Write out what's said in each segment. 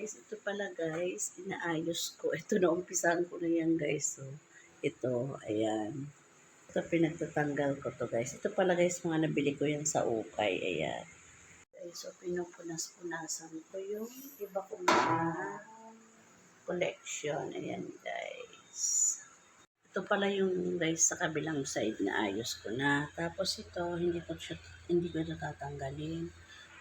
guys, ito pala guys, inaayos ko. Ito na umpisahan ko na yan guys. So, ito, ayan. Ito pinagtatanggal ko to guys. Ito pala guys, mga nabili ko yan sa ukay. Ayan. Okay, so pinupunas-punasan ko yung iba kong mga collection. Ayan guys. Ito pala yung guys sa kabilang side na ayos ko na. Tapos ito, hindi ko hindi ko ito tatanggalin.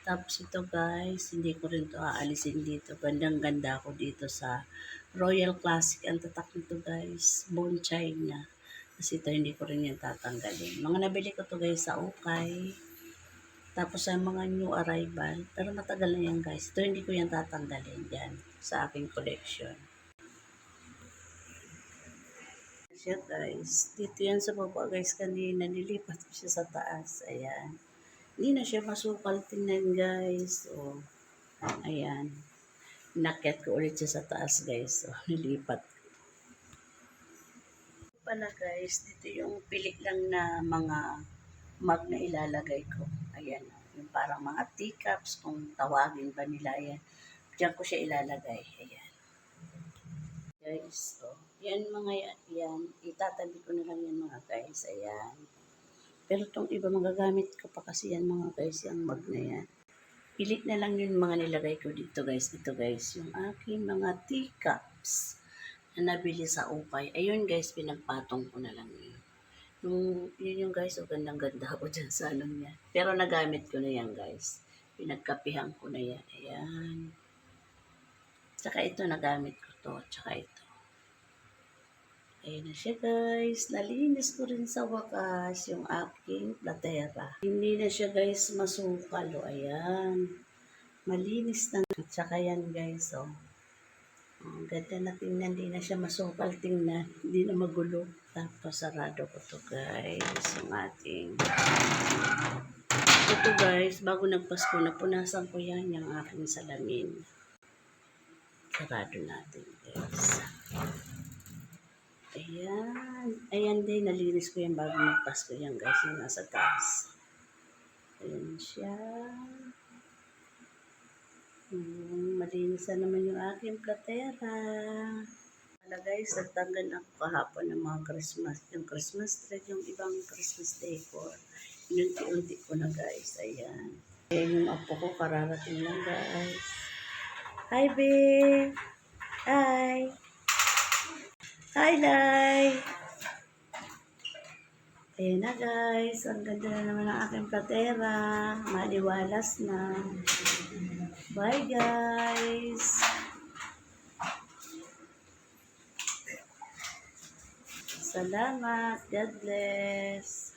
Tapos ito guys, hindi ko rin to aalisin dito. Gandang ganda ako dito sa Royal Classic. Ang tatak nito guys, bone china. Kasi ito hindi ko rin yan tatanggalin. Mga nabili ko to guys sa ukay. Tapos sa mga new arrival. Pero matagal na yan guys. Ito hindi ko yan tatanggalin dyan sa aking collection. Siya guys. Dito yan sa baba guys kanina. Nilipat ko siya sa taas. Ayan. Hindi na siya masukal tingnan guys. O, ayan. Nakyat ko ulit siya sa taas guys. O, nilipat ko. Pala guys, dito yung pilit lang na mga mug na ilalagay ko. Ayan. Yung parang mga teacups, kung tawagin ba nila yan. Diyan ko siya ilalagay. Ayan. Guys, oh. Yan mga yan. Itatabi ko na lang yan mga guys. Ayan. Pero itong iba magagamit ko pa kasi yan mga guys, yung mug na yan. Pilit na lang yung mga nilagay ko dito guys. Ito guys, yung aking mga teacups na nabili sa upay. Ayun guys, pinagpatong ko na lang yun. Yung, yun yung guys, oh, gandang ganda ako dyan sa ano niya. Pero nagamit ko na yan guys. Pinagkapihan ko na yan. Ayan. Tsaka ito, nagamit ko to. Tsaka ito. Ayan na siya guys. Nalinis ko rin sa wakas yung aking platera. Hindi na siya guys masukal. O, ayan. Malinis na. Tsaka yan guys. Oh. Ang ganda na tingnan. Hindi na siya masukal tingnan. Hindi na magulo. Tapos sarado ko to guys. Yung ating ito guys, bago nagpasko, napunasan ko yan yung aking salamin. Sarado natin guys. Ayan. Ayan din, nalinis ko yan bago magpasko yan guys, yung nasa taas. Ayan siya. Hmm, malinis na naman yung aking platera. Wala guys, nagtanggal ako kahapon ng mga Christmas, yung Christmas tree, yung ibang Christmas decor. Inunti-unti ko na guys, ayan. Ayan yung apo ko, kararating lang guys. Hi, babe! Hi! Hi, Lai! Ayan na guys, ang ganda na naman ang aking platera. Maliwalas na. Bye guys! Salamat. God bless.